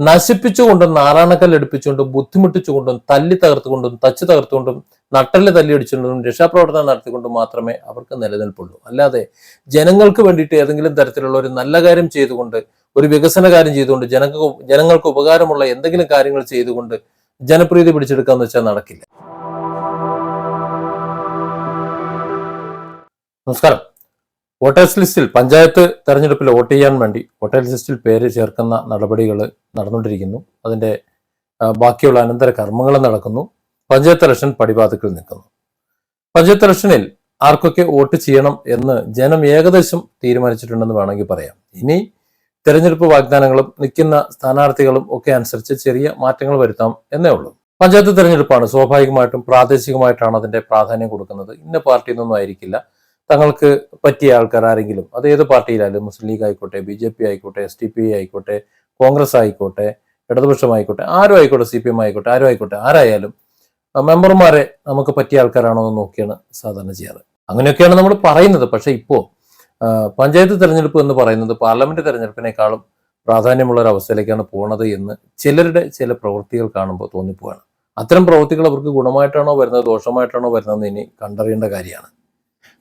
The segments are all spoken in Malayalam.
നശിപ്പിച്ചുകൊണ്ടും നാരായണക്കല്ല് എടുപ്പിച്ചുകൊണ്ടും ബുദ്ധിമുട്ടിച്ചുകൊണ്ടും തല്ലി തകർത്തുകൊണ്ടും തച്ച് തകർത്തുകൊണ്ടും നട്ടൽ തല്ലി അടിച്ചുകൊണ്ടും രക്ഷാപ്രവർത്തനം നടത്തിക്കൊണ്ടും മാത്രമേ അവർക്ക് നിലനിൽപ്പുള്ളൂ. അല്ലാതെ ജനങ്ങൾക്ക് വേണ്ടിയിട്ട് ഏതെങ്കിലും തരത്തിലുള്ള ഒരു നല്ല കാര്യം ചെയ്തുകൊണ്ട് ഒരു വികസന കാര്യം ചെയ്തുകൊണ്ട് ജനങ്ങൾക്ക് ജനങ്ങൾക്ക് ഉപകാരമുള്ള എന്തെങ്കിലും കാര്യങ്ങൾ ചെയ്തുകൊണ്ട് ജനപ്രീതി പിടിച്ചെടുക്കാന്ന് വെച്ചാൽ നടക്കില്ല. നമസ്കാരം. വോട്ടേഴ്സ് ലിസ്റ്റിൽ പഞ്ചായത്ത് തെരഞ്ഞെടുപ്പിൽ വോട്ട് ചെയ്യാൻ വേണ്ടി വോട്ടേഴ്സ് ലിസ്റ്റിൽ പേര് ചേർക്കുന്ന നടപടികൾ നടന്നുകൊണ്ടിരിക്കുന്നു. അതിന്റെ ബാക്കിയുള്ള അനന്തര കർമ്മങ്ങൾ നടക്കുന്നു. പഞ്ചായത്ത് ഇലക്ഷൻ പടിവാതിക്കൽ നിൽക്കുന്നു. പഞ്ചായത്ത് ഇലക്ഷനിൽ ആർക്കൊക്കെ വോട്ട് ചെയ്യണം എന്ന് ജനം ഏകദേശം തീരുമാനിച്ചിട്ടുണ്ടെന്ന് വേണമെങ്കിൽ പറയാം. ഇനി തെരഞ്ഞെടുപ്പ് വാഗ്ദാനങ്ങളും നിൽക്കുന്ന സ്ഥാനാർത്ഥികളും ഒക്കെ അനുസരിച്ച് ചെറിയ മാറ്റങ്ങൾ വരുത്താം എന്നേ ഉള്ളൂ. പഞ്ചായത്ത് തെരഞ്ഞെടുപ്പാണ് സ്വാഭാവികമായിട്ടും പ്രാദേശികമായിട്ടാണ് അതിന്റെ പ്രാധാന്യം കൊടുക്കുന്നത്. ഇന്ന പാർട്ടിയിൽ നിന്നൊന്നും ആയിരിക്കില്ല. തങ്ങൾക്ക് പറ്റിയ ആൾക്കാർ ആരെങ്കിലും അത് ഏത് പാർട്ടിയിലായാലും മുസ്ലിം ലീഗ് ആയിക്കോട്ടെ ബി ജെ പി ആയിക്കോട്ടെ എസ് ഡി പി ആയിക്കോട്ടെ കോൺഗ്രസ് ആയിക്കോട്ടെ ഇടതുപക്ഷമായിക്കോട്ടെ ആരും ആയിക്കോട്ടെ സി പി എം ആയിക്കോട്ടെ ആരും ആയിക്കോട്ടെ ആരായാലും മെമ്പർമാരെ നമുക്ക് പറ്റിയ ആൾക്കാരാണോ എന്ന് നോക്കിയാണ് സാധാരണ ചെയ്യാറ്. അങ്ങനെയൊക്കെയാണ് നമ്മൾ പറയുന്നത്. പക്ഷേ ഇപ്പോൾ പഞ്ചായത്ത് തെരഞ്ഞെടുപ്പ് എന്ന് പറയുന്നത് പാർലമെന്റ് തെരഞ്ഞെടുപ്പിനേക്കാളും പ്രാധാന്യമുള്ള ഒരു അവസ്ഥയിലേക്കാണ് പോണത് എന്ന് ചിലരുടെ ചില പ്രവൃത്തികൾ കാണുമ്പോൾ തോന്നിപ്പോവാണ്. അത്തരം പ്രവൃത്തികൾ അവർക്ക് ഗുണമായിട്ടാണോ വരുന്നത് ദോഷമായിട്ടാണോ വരുന്നതെന്ന് ഇനി കണ്ടറിയേണ്ട കാര്യമാണ്.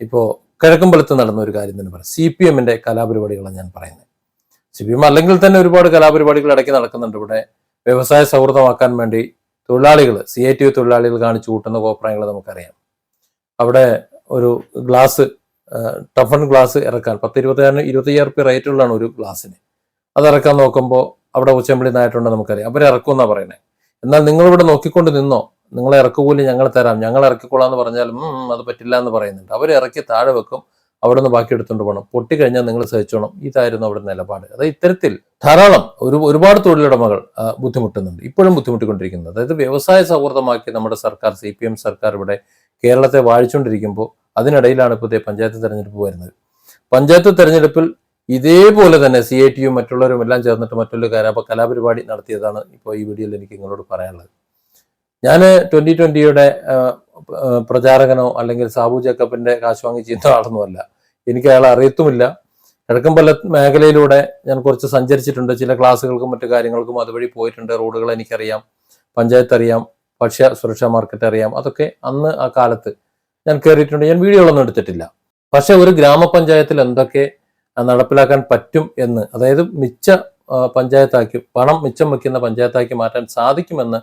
ഇപ്പോൾ കിഴക്കമ്പലത്ത് നടന്ന ഒരു കാര്യം തന്നെ പറയാം. സി പി എമ്മിന്റെ കലാപരിപാടികളാണ് ഞാൻ പറയുന്നത്. സി പി എം അല്ലെങ്കിൽ തന്നെ ഒരുപാട് കലാപരിപാടികൾ ഇടയ്ക്ക് നടക്കുന്നുണ്ട്. ഇവിടെ വ്യവസായ സൗഹൃദമാക്കാൻ വേണ്ടി തൊഴിലാളികൾ സി ഐ ടി യു തൊഴിലാളികൾ കാണിച്ചു കൂട്ടുന്ന കോപ്രായങ്ങൾ നമുക്കറിയാം. അവിടെ ഒരു ഗ്ലാസ് ടഫൺ ഗ്ലാസ് ഇറക്കാൻ പത്ത് ഇരുപത്തിയാറ് ഇരുപത്തയ്യായിരം റുപ്യ റേറ്റുള്ളതാണ് ഒരു ഗ്ലാസ്സിന്. അത് ഇറക്കാൻ നോക്കുമ്പോൾ അവിടെ ഉച്ചമ്പിളി നായിട്ടുണ്ടെന്ന് നമുക്കറിയാം. അവരെ ഇറക്കുമെന്നാണ് പറയുന്നത് എന്നാൽ നിങ്ങളിവിടെ നോക്കിക്കൊണ്ട് നിന്നോ? നിങ്ങളെ ഇറക്കുകൂലി ഞങ്ങൾ തരാം. ഞങ്ങൾ ഇറക്കിക്കൊള്ളാം എന്ന് പറഞ്ഞാലും "ഉം, ഉം, അത് പറ്റില്ല എന്ന് പറയുന്നുണ്ട്. അവർ ഇറക്കി താഴെ വെക്കും അവിടെ നിന്ന് ബാക്കി എടുത്തുകൊണ്ട് പോകണം പൊട്ടിക്കഴിഞ്ഞാൽ നിങ്ങൾ സഹിച്ചോണം. ഇതായിരുന്നു അവിടെ നിലപാട്. അതായത് ഇത്തരത്തിൽ ധാരാളം ഒരു ഒരുപാട് തൊഴിലുടമകൾ ബുദ്ധിമുട്ടുന്നുണ്ട്. ഇപ്പോഴും ബുദ്ധിമുട്ടിക്കൊണ്ടിരിക്കുന്നത്. അതായത് വ്യവസായ സൗഹൃദമാക്കി നമ്മുടെ സർക്കാർ സി പി എം സർക്കാർ ഇവിടെ കേരളത്തെ വാഴിച്ചുകൊണ്ടിരിക്കുമ്പോൾ അതിനിടയിലാണ് ഇപ്പോൾ പഞ്ചായത്ത് തെരഞ്ഞെടുപ്പ് വരുന്നത്. പഞ്ചായത്ത് തെരഞ്ഞെടുപ്പിൽ ഇതേപോലെ തന്നെ സി ഐ ടിയും മറ്റുള്ളവരും എല്ലാം ചേർന്നിട്ട് മറ്റുള്ള കലാപ കലാപരിപാടി നടത്തിയതാണ് ഇപ്പോൾ ഈ വീഡിയോയിൽ എനിക്ക് നിങ്ങളോട് പറയാനുള്ളത്. ഞാൻ ട്വന്റി ട്വന്റിയുടെ പ്രചാരകനോ അല്ലെങ്കിൽ സാബു ജേക്കബിന്റെ കാശ് വാങ്ങി ചീത്ത ആളൊന്നുമല്ല. എനിക്ക് അയാളെ അറിയത്തുമില്ല. കിഴക്കമ്പല മേഖലയിലൂടെ ഞാൻ കുറച്ച് സഞ്ചരിച്ചിട്ടുണ്ട്. ചില ക്ലാസ്സുകൾക്കും മറ്റു കാര്യങ്ങൾക്കും അതുവഴി പോയിട്ടുണ്ട്. റോഡുകൾ എനിക്കറിയാം. പഞ്ചായത്ത് അറിയാം. ഭക്ഷ്യ സുരക്ഷാ മാർക്കറ്റ് അറിയാം. അതൊക്കെ അന്ന് ആ കാലത്ത് ഞാൻ കയറിയിട്ടുണ്ട് ഞാൻ വീഡിയോകളൊന്നും എടുത്തിട്ടില്ല. പക്ഷെ ഒരു ഗ്രാമപഞ്ചായത്തിൽ എന്തൊക്കെ നടപ്പിലാക്കാൻ പറ്റും എന്ന് അതായത് മിച്ച പഞ്ചായത്താക്കി പണം മിച്ചം വയ്ക്കുന്ന പഞ്ചായത്താക്കി മാറ്റാൻ സാധിക്കുമെന്ന്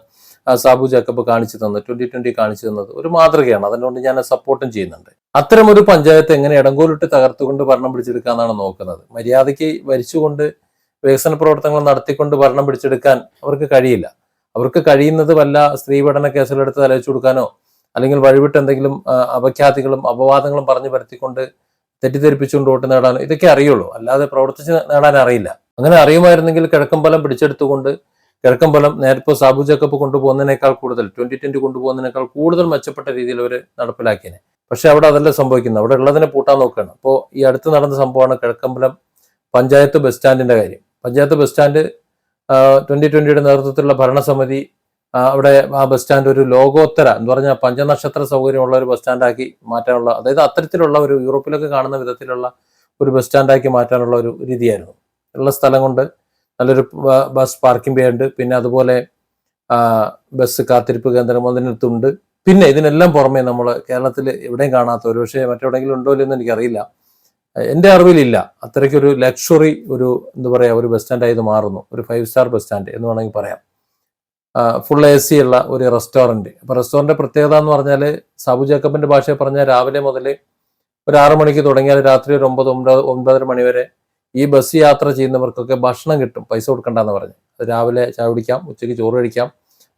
സാബു ജാക്കബ് കാണിച്ചു തന്നത് ട്വന്റി ട്വന്റി കാണിച്ചു തന്നത് ഒരു മാതൃകയാണ്. അതുകൊണ്ട് ഞാൻ സപ്പോർട്ടും ചെയ്യുന്നുണ്ട്. അത്തരം ഒരു പഞ്ചായത്ത് എങ്ങനെ ഇടങ്കോലിട്ട് തകർത്തുകൊണ്ട് ഭരണം പിടിച്ചെടുക്കാന്നാണ് നോക്കുന്നത്. മര്യാദയ്ക്ക് വരിച്ചുകൊണ്ട് വികസന പ്രവർത്തനങ്ങൾ നടത്തിക്കൊണ്ട് ഭരണം പിടിച്ചെടുക്കാൻ അവർക്ക് കഴിയില്ല. അവർക്ക് കഴിയുന്നത് വല്ല സ്ത്രീ പഠന കേസുകളെടുത്ത് തലവെച്ചു കൊടുക്കാനോ അല്ലെങ്കിൽ വഴിവിട്ട് എന്തെങ്കിലും അപഖ്യാതികളും അപവാദങ്ങളും പറഞ്ഞു പരത്തിക്കൊണ്ട് തെറ്റിദ്ധരിപ്പിച്ചുകൊണ്ട് വോട്ട് നേടാനോ ഇതൊക്കെ അറിയുള്ളൂ. അല്ലാതെ പ്രവർത്തിച്ച് നേടാൻ അറിയില്ല അങ്ങനെ അറിയുമായിരുന്നെങ്കിൽ കിഴക്കമ്പലം പിടിച്ചെടുത്തുകൊണ്ട് കിഴക്കമ്പലം നേരിപ്പോ സാബു കപ്പ് കൊണ്ടുപോകുന്നതിനേക്കാൾ കൂടുതൽ ട്വന്റി ട്വന്റി കൊണ്ടുപോകുന്നതിനേക്കാൾ കൂടുതൽ മെച്ചപ്പെട്ട രീതിയിൽ അവർ നടപ്പിലാക്കിയനെ. പക്ഷെ അവിടെ അതല്ല സംഭവിക്കുന്നത്. അവിടെ ഉള്ളതിനെ പൂട്ടാൻ നോക്കുകയാണ്. അപ്പോൾ ഈ അടുത്ത് നടന്ന സംഭവമാണ് കിഴക്കമ്പലം പഞ്ചായത്ത് ബസ് സ്റ്റാൻഡിന്റെ കാര്യം. പഞ്ചായത്ത് ബസ് സ്റ്റാൻഡ് ട്വന്റി ട്വന്റിയുടെ നേതൃത്വത്തിലുള്ള ഭരണസമിതി അവിടെ ആ ബസ് സ്റ്റാൻഡ് ഒരു ലോകോത്തര എന്ന് പറഞ്ഞാൽ പഞ്ചനക്ഷത്ര സൗകര്യമുള്ള ഒരു ബസ് സ്റ്റാൻഡാക്കി മാറ്റാനുള്ള അതായത് അത്തരത്തിലുള്ള ഒരു യൂറോപ്പിലൊക്കെ കാണുന്ന വിധത്തിലുള്ള ഒരു ബസ് സ്റ്റാൻഡാക്കി മാറ്റാനുള്ള ഒരു രീതിയായിരുന്നു. ഉള്ള സ്ഥലം കൊണ്ട് നല്ലൊരു ബസ് പാർക്കിംഗ് ബേ ഉണ്ട് പിന്നെ അതുപോലെ ബസ് കാത്തിരിപ്പ് കേന്ദ്രം അതിനടുത്തുണ്ട് പിന്നെ ഇതിനെല്ലാം പുറമേ നമ്മൾ കേരളത്തിൽ എവിടെയും കാണാത്ത ഒരു പക്ഷേ മറ്റെവിടെയെങ്കിലും ഉണ്ടോ ഇല്ലെന്ന് എനിക്കറിയില്ല. എന്റെ അറിവിലില്ല. അത്രയ്ക്കൊരു ലക്ഷറി ഒരു എന്താ പറയുക ഒരു ബസ് സ്റ്റാൻഡായി ഇത് മാറുന്നു. ഒരു ഫൈവ് സ്റ്റാർ ബസ് സ്റ്റാൻഡ് എന്ന് വേണമെങ്കിൽ പറയാം. ഫുൾ എ സി ഉള്ള ഒരു റെസ്റ്റോറന്റ് അപ്പോൾ റെസ്റ്റോറന്റ് പ്രത്യേകത എന്ന് പറഞ്ഞാൽ സാബു ജേക്കബിന്റെ ഭാഷയിൽ പറഞ്ഞാൽ രാവിലെ മുതൽ ഒരു ആറ് മണിക്ക് തുടങ്ങിയാൽ രാത്രി ഒരു ഒമ്പത് ഒമ്പത് ഒമ്പതര മണി വരെ ഈ ബസ് യാത്ര ചെയ്യുന്നവർക്കൊക്കെ ഭക്ഷണം കിട്ടും പൈസ കൊടുക്കണ്ടെന്ന് പറഞ്ഞു രാവിലെ ചായ കുടിക്കാം ഉച്ചയ്ക്ക് ചോറ് കഴിക്കാം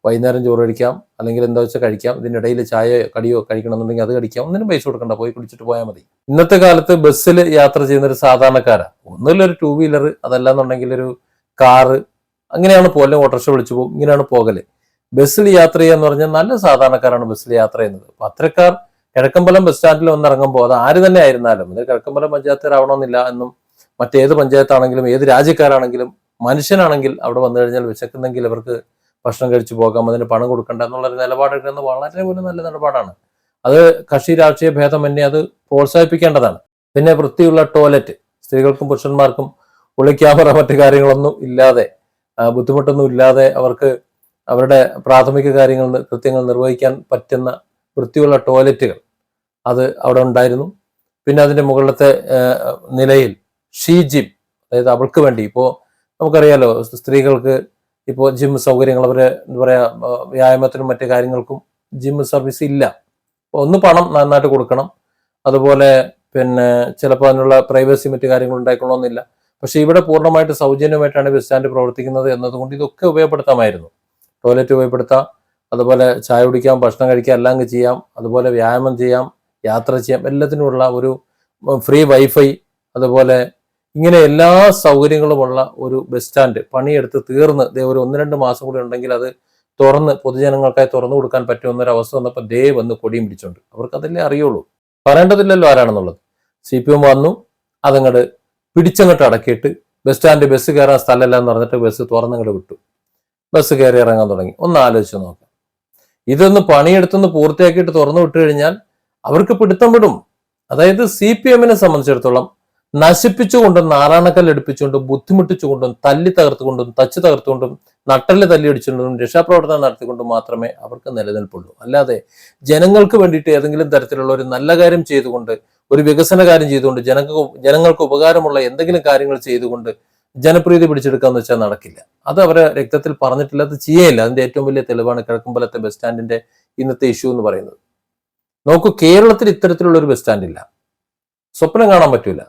വൈകുന്നേരം ചോറ് കഴിക്കാം അല്ലെങ്കിൽ എന്താ വെച്ചാൽ കഴിക്കാം ഇതിനിടയിൽ ചായ കടിയോ കഴിക്കണമെന്നുണ്ടെങ്കിൽ അത് കഴിക്കാം ഒന്നിനും പൈസ കൊടുക്കണ്ട പോയി കുടിച്ചിട്ട് പോയാൽ മതി. ഇന്നത്തെ കാലത്ത് ബസ്സിൽ യാത്ര ചെയ്യുന്ന ഒരു സാധാരണക്കാരാണ് ഒന്നുമില്ല ഒരു ടൂ വീലർ അതല്ലാന്നുണ്ടെങ്കിൽ ഒരു കാറ് അങ്ങനെയാണ് പോലെ ഓട്ടോറിക്ഷ വിളിച്ചു പോകും ഇങ്ങനെയാണ് പോകൽ. ബസ്സിൽ യാത്ര ചെയ്യാന്ന് പറഞ്ഞാൽ നല്ല സാധാരണക്കാരാണ് ബസ്സിൽ യാത്ര ചെയ്യുന്നത്. അപ്പൊ അത്തരക്കാർ കിഴക്കമ്പലം ബസ് സ്റ്റാൻഡിൽ വന്നിറങ്ങുമ്പോൾ അത് ആര് തന്നെ ആയിരുന്നാലും ഇത് കിഴക്കമ്പലം പഞ്ചായത്തിലാവണമെന്നില്ല എന്നും മറ്റേത് പഞ്ചായത്താണെങ്കിലും ഏത് രാജ്യക്കാരാണെങ്കിലും മനുഷ്യനാണെങ്കിൽ അവിടെ വന്നു കഴിഞ്ഞാൽ വിശക്കുന്നെങ്കിൽ അവർക്ക് ഭക്ഷണം കഴിച്ചു പോകാം അതിന് പണം കൊടുക്കണ്ട എന്നുള്ള ഒരു നിലപാടെടുക്കുന്നത് വളരെ ഒരു നല്ല നിലപാടാണ്. അത് കക്ഷി രാഷ്ട്രീയ ഭേദമന്യേ അത് പ്രോത്സാഹിപ്പിക്കേണ്ടതാണ്. പിന്നെ വൃത്തിയുള്ള ടോയ്ലറ്റ് സ്ത്രീകൾക്കും പുരുഷന്മാർക്കും ഉള്ളി ക്യാമറ മറ്റു കാര്യങ്ങളൊന്നും ഇല്ലാതെ ബുദ്ധിമുട്ടൊന്നും ഇല്ലാതെ അവർക്ക് അവരുടെ പ്രാഥമിക കാര്യങ്ങൾ കൃത്യങ്ങൾ നിർവഹിക്കാൻ പറ്റുന്ന വൃത്തിയുള്ള ടോയ്ലറ്റുകൾ അത് അവിടെ ഉണ്ടായിരുന്നു. പിന്നെ അതിന്റെ മുകളിലത്തെ നിലയിൽ ഷീ ജിം അതായത് അവൾക്ക് വേണ്ടി. ഇപ്പോൾ നമുക്കറിയാലോ സ്ത്രീകൾക്ക് ഇപ്പോൾ ജിം സൗകര്യങ്ങൾ അവർ എന്താ പറയാ വ്യായാമത്തിനും മറ്റു കാര്യങ്ങൾക്കും ജിം സർവീസ് ഇല്ല. ഒന്ന് പണം നന്നായിട്ട് കൊടുക്കണം. അതുപോലെ പിന്നെ ചിലപ്പോൾ അതിനുള്ള പ്രൈവസി മറ്റു കാര്യങ്ങൾ ഉണ്ടായിക്കൊള്ളണമെന്നില്ല. പക്ഷേ ഇവിടെ പൂർണമായിട്ട് സൗജന്യമായിട്ടാണ് ബസ് സ്റ്റാൻഡ് പ്രവർത്തിക്കുന്നത് എന്നതുകൊണ്ട് ഇതൊക്കെ ഉപയോഗപ്പെടുത്താമായിരുന്നു. ടോയ്ലറ്റ് ഉപയോഗപ്പെടുത്താം. അതുപോലെ ചായ കുടിക്കാം ഭക്ഷണം കഴിക്കാം എല്ലാം ചെയ്യാം. അതുപോലെ വ്യായാമം ചെയ്യാം യാത്ര ചെയ്യാം. എല്ലാത്തിനുമുള്ള ഒരു ഫ്രീ വൈഫൈ അതുപോലെ ഇങ്ങനെ എല്ലാ സൗകര്യങ്ങളുമുള്ള ഒരു ബസ് സ്റ്റാൻഡ് പണിയെടുത്ത് തീർന്ന് ദേ ഒരു ഒന്ന് രണ്ട് മാസം കൂടി ഉണ്ടെങ്കിൽ അത് തുറന്ന് പൊതുജനങ്ങൾക്കായി തുറന്നു കൊടുക്കാൻ പറ്റുമെന്ന ഒരു അവസ്ഥ വന്നപ്പോൾ ദേ വന്ന് കൊടിയും പിടിച്ചുണ്ട്. അവർക്ക് അതല്ലേ അറിയുള്ളൂ. പറയേണ്ടതില്ലല്ലോ ആരാണെന്നുള്ളത്. സി പി എം വന്നു അതങ്ങട് പിടിച്ചങ്ങോട്ട് അടക്കിയിട്ട് ബസ് സ്റ്റാൻഡ് ബസ് കയറാൻ സ്ഥലമല്ല എന്ന് പറഞ്ഞിട്ട് ബസ് തുറന്നങ്ങോട്ട് വിട്ടു. ബസ് കയറി ഇറങ്ങാൻ തുടങ്ങി. ഒന്ന് ആലോചിച്ച് നോക്കാം. ഇതൊന്ന് പണിയെടുത്തൊന്ന് പൂർത്തിയാക്കിയിട്ട് തുറന്നു വിട്ടു കഴിഞ്ഞാൽ അവർക്ക് പിടുത്തം വിടും. അതായത് സി പി എമ്മിനെ സംബന്ധിച്ചിടത്തോളം നശിപ്പിച്ചുകൊണ്ടും നാരായണക്കല്ല് എടുപ്പിച്ചുകൊണ്ടും ബുദ്ധിമുട്ടിച്ചുകൊണ്ടും തല്ലി തകർത്തുകൊണ്ടും തച്ച് തകർത്തുകൊണ്ടും നട്ടൽ തല്ലിയടിച്ചുകൊണ്ടും രക്ഷാപ്രവർത്തനം നടത്തിക്കൊണ്ടും മാത്രമേ അവർക്ക് നിലനിൽപ്പുള്ളൂ. അല്ലാതെ ജനങ്ങൾക്ക് വേണ്ടിയിട്ട് ഏതെങ്കിലും തരത്തിലുള്ള ഒരു നല്ല കാര്യം ചെയ്തുകൊണ്ട് ഒരു വികസന കാര്യം ചെയ്തുകൊണ്ട് ജനങ്ങൾക്ക് ജനങ്ങൾക്ക് ഉപകാരമുള്ള എന്തെങ്കിലും കാര്യങ്ങൾ ചെയ്തുകൊണ്ട് ജനപ്രീതി പിടിച്ചെടുക്കാന്ന് വെച്ചാൽ നടക്കില്ല. അത് അവരെ രക്തത്തിൽ പറഞ്ഞിട്ടില്ല അത് ചെയ്യേയില്ല അതിന്റെ ഏറ്റവും വലിയ തെളിവാണ് കിഴക്കുമ്പലത്തെ ബസ് സ്റ്റാൻഡിന്റെ ഇന്നത്തെ ഇഷ്യൂ എന്ന് പറയുന്നത്. നോക്കൂ കേരളത്തിൽ ഇത്തരത്തിലുള്ള ഒരു ബസ് സ്റ്റാൻഡ് ഇല്ല സ്വപ്നം കാണാൻ പറ്റൂല.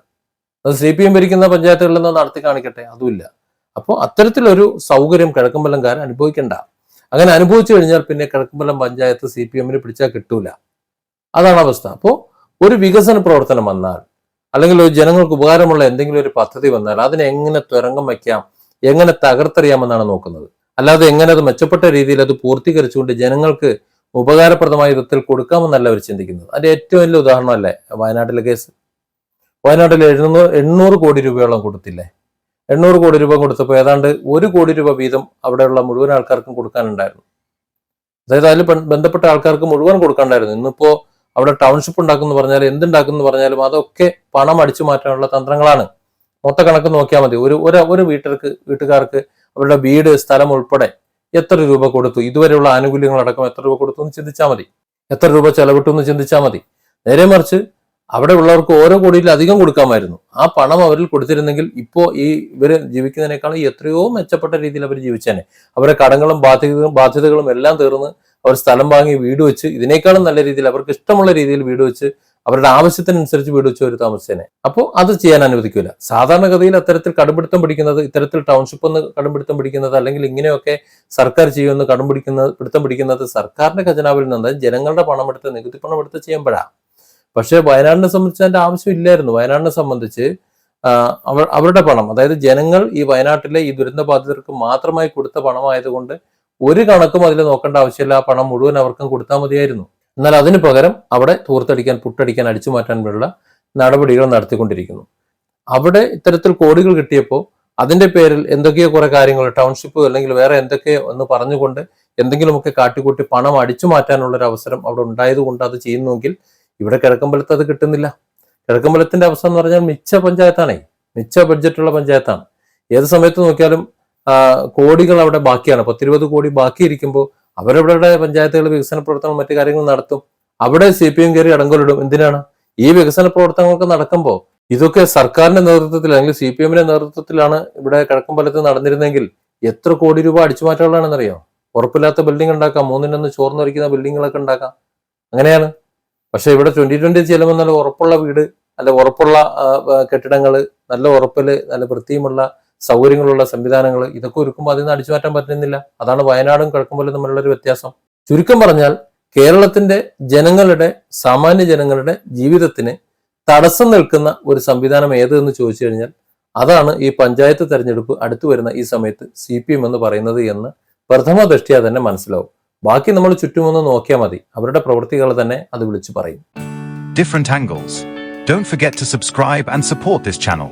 അത് സി പി എം ഭരിക്കുന്ന പഞ്ചായത്തുകളിൽ നിന്ന് നടത്തി കാണിക്കട്ടെ? അതുമില്ല. അപ്പോൾ അത്തരത്തിലൊരു സൗകര്യം കിഴക്കമ്പലംകാരൻ അനുഭവിക്കേണ്ട. അങ്ങനെ അനുഭവിച്ചു കഴിഞ്ഞാൽ പിന്നെ കിഴക്കമ്പലം പഞ്ചായത്ത് സി പി എമ്മിന് പിടിച്ചാൽ കിട്ടൂല. അതാണ് അവസ്ഥ. അപ്പോൾ ഒരു വികസന പ്രവർത്തനം വന്നാൽ അല്ലെങ്കിൽ ഒരു ജനങ്ങൾക്ക് ഉപകാരമുള്ള എന്തെങ്കിലും ഒരു പദ്ധതി വന്നാൽ അതിനെ എങ്ങനെ തുരങ്കം വയ്ക്കാം? എങ്ങനെ തകർത്തെറിയാമെന്നാണ് നോക്കുന്നത്. അല്ലാതെ എങ്ങനെ അത് മെച്ചപ്പെട്ട രീതിയിൽ അത് പൂർത്തീകരിച്ചുകൊണ്ട് ജനങ്ങൾക്ക് ഉപകാരപ്രദമായ വിധത്തിൽ കൊടുക്കാമെന്നല്ല അവർ ചിന്തിക്കുന്നത്. അതിന്റെ ഏറ്റവും വലിയ ഉദാഹരണമല്ലേ വയനാട്ടിലെ കേസ്? വയനാട്ടിൽ എഴുന്നൂറ് എണ്ണൂറ് കോടി രൂപയോളം കൊടുത്തില്ലേ? എണ്ണൂറ് കോടി രൂപ കൊടുത്തപ്പോൾ ഏതാണ്ട് ഒരു കോടി രൂപ വീതം അവിടെയുള്ള മുഴുവൻ ആൾക്കാർക്കും കൊടുക്കാനുണ്ടായിരുന്നു. അതായത് അതിൽ ബന്ധപ്പെട്ട ആൾക്കാർക്ക് മുഴുവൻ കൊടുക്കാനുണ്ടായിരുന്നു. ഇന്നിപ്പോ അവിടെ ടൗൺഷിപ്പ് ഉണ്ടാക്കുന്നു പറഞ്ഞാൽ എന്തുണ്ടാക്കുന്നു പറഞ്ഞാലും അതൊക്കെ പണം അടിച്ചു മാറ്റാനുള്ള തന്ത്രങ്ങളാണ്. മൊത്ത കണക്ക് നോക്കിയാൽ മതി. ഒരു ഒരു വീട്ടുകാർക്ക് വീട്ടുകാർക്ക് അവരുടെ വീട് സ്ഥലം ഉൾപ്പെടെ എത്ര രൂപ കൊടുത്തു? ഇതുവരെയുള്ള ആനുകൂല്യങ്ങളടക്കം എത്ര രൂപ കൊടുത്തു എന്ന് ചിന്തിച്ചാൽ മതി. എത്ര രൂപ ചെലവിട്ടു എന്ന് ചിന്തിച്ചാൽ മതി. നേരെ മറിച്ച് അവിടെ ഉള്ളവർക്ക് ഓരോ കോടിയിൽ അധികം കൊടുക്കാമായിരുന്നു. ആ പണം അവരിൽ കൊടുത്തിരുന്നെങ്കിൽ ഇപ്പോൾ ഈ ഇവർ ജീവിക്കുന്നതിനേക്കാളും എത്രയോ മെച്ചപ്പെട്ട രീതിയിൽ അവർ ജീവിച്ചേനെ. അവരെ കടങ്ങളും ബാധ്യതകളും ബാധ്യതകളും എല്ലാം തീർന്ന് അവർ സ്ഥലം വാങ്ങി വീട് വെച്ച് ഇതിനേക്കാളും നല്ല രീതിയിൽ അവർക്ക് ഇഷ്ടമുള്ള രീതിയിൽ വീട് വെച്ച് അവരുടെ ആവശ്യത്തിനനുസരിച്ച് വീട് വെച്ച് അവർ താമസിച്ചേനെ. അപ്പോൾ അത് ചെയ്യാൻ അനുവദിക്കില്ല സാധാരണഗതിയിൽ അത്തരത്തിൽ കടുംപിടുത്തം പിടിക്കുന്നത് ഇത്തരത്തിൽ ടൗൺഷിപ്പ് ഒന്ന് കടുംപിടുത്തം പിടിക്കുന്നത് അല്ലെങ്കിൽ ഇങ്ങനെയൊക്കെ സർക്കാർ ചെയ്യുമെന്ന് കടും പിടിക്കുന്നത് പിടുത്തം പിടിക്കുന്നത് സർക്കാരിന്റെ ഖജനാവിൽ നിന്ന് ജനങ്ങളുടെ പണമെടുത്ത് നികുതി പണമെടുത്ത് ചെയ്യുമ്പോഴാണ് പക്ഷേ വയനാടിനെ സംബന്ധിച്ച് അതിന്റെ ആവശ്യമില്ലായിരുന്നു വയനാടിനെ സംബന്ധിച്ച് അവരുടെ പണം അതായത് ജനങ്ങൾ ഈ വയനാട്ടിലെ ഈ ദുരന്ത ബാധിതർക്ക് മാത്രമായി കൊടുത്ത പണമായതുകൊണ്ട് ഒരു കണക്കും അതിൽ നോക്കേണ്ട ആവശ്യമില്ല. ആ പണം മുഴുവൻ അവർക്കും കൊടുത്താൽ മതിയായിരുന്നു. എന്നാൽ അതിന് പകരം അവിടെ തൂർത്തടിക്കാൻ പുട്ടടിക്കാൻ അടിച്ചു മാറ്റാൻ വേണ്ടിയുള്ള നടപടികൾ നടത്തിക്കൊണ്ടിരിക്കുന്നു. അവിടെ ഇത്തരത്തിൽ കോടികൾ കിട്ടിയപ്പോൾ അതിന്റെ പേരിൽ എന്തൊക്കെയോ കുറെ കാര്യങ്ങൾ ടൗൺഷിപ്പ് അല്ലെങ്കിൽ വേറെ എന്തൊക്കെയോ ഒന്ന് പറഞ്ഞുകൊണ്ട് എന്തെങ്കിലുമൊക്കെ കാട്ടിക്കൂട്ടി പണം അടിച്ചു മാറ്റാനുള്ള ഒരു അവസരം അവിടെ ഉണ്ടായതുകൊണ്ട് അത് ചെയ്യുന്നുവെങ്കിൽ ഇവിടെ കിഴക്കമ്പലത്ത് അത് കിട്ടുന്നില്ല. കിഴക്കമ്പലത്തിന്റെ അവസ്ഥ എന്ന് പറഞ്ഞാൽ മിച്ച പഞ്ചായത്താണേ. മിച്ച ബഡ്ജറ്റുള്ള പഞ്ചായത്താണ്. ഏത് സമയത്ത് നോക്കിയാലും കോടികൾ അവിടെ ബാക്കിയാണ്. പത്തിരുപത് കോടി ബാക്കിയിരിക്കുമ്പോൾ അവരവരുടെ പഞ്ചായത്തുകൾ വികസന പ്രവർത്തനങ്ങൾ മറ്റു കാര്യങ്ങൾ നടത്തും. അവിടെ സി പി എം കയറി അടങ്കലിടും. എന്തിനാണ്? ഈ വികസന പ്രവർത്തനങ്ങളൊക്കെ നടക്കുമ്പോൾ ഇതൊക്കെ സർക്കാരിന്റെ നേതൃത്വത്തിൽ അല്ലെങ്കിൽ സി പി എമ്മിന്റെ നേതൃത്വത്തിലാണ് ഇവിടെ കിഴക്കമ്പലത്ത് നടന്നിരുന്നെങ്കിൽ എത്ര കോടി രൂപ അടിച്ചു മാറ്റാനുള്ളതാണെന്നറിയോ? ഉറപ്പില്ലാത്ത ബിൽഡിംഗ് ഉണ്ടാക്കാം. മൂന്നിനൊന്ന് ചോർന്നൊരിക്കുന്ന ബിൽഡിങ്ങുകളൊക്കെ ഉണ്ടാക്കാം. അങ്ങനെയാണ്. പക്ഷെ ഇവിടെ ട്വന്റി ട്വന്റി ചെല്ലുമ്പോൾ നല്ല ഉറപ്പുള്ള വീട് നല്ല ഉറപ്പുള്ള കെട്ടിടങ്ങൾ നല്ല ഉറപ്പിൽ നല്ല വൃത്തിയുമുള്ള സൗകര്യങ്ങളുള്ള സംവിധാനങ്ങൾ ഇതൊക്കെ ഒരുക്കുമ്പോൾ അതിൽ നിന്ന് അടിച്ചു മാറ്റാൻ പറ്റുന്നില്ല. അതാണ് വയനാടും കിഴക്കുമ്പോലും തമ്മിലുള്ള ഒരു വ്യത്യാസം. ചുരുക്കം പറഞ്ഞാൽ കേരളത്തിന്റെ ജനങ്ങളുടെ സാമാന്യ ജനങ്ങളുടെ ജീവിതത്തിന് തടസ്സം നിൽക്കുന്ന ഒരു സംവിധാനം ഏത് എന്ന് ചോദിച്ചു കഴിഞ്ഞാൽ അതാണ് ഈ പഞ്ചായത്ത് തെരഞ്ഞെടുപ്പ് അടുത്തു വരുന്ന ഈ സമയത്ത് സി പി എം എന്ന് പറയുന്നത് എന്ന് പ്രഥമ ദൃഷ്ടിയാ തന്നെ മനസ്സിലാവും. ബാക്കി നമ്മൾ ചുറ്റുമൊന്ന് നോക്കിയാൽ മതി അവരുടെ പ്രവൃത്തികൾ തന്നെ അത് വിളിച്ചു പറയും different angles. Don't forget to subscribe and support this channel.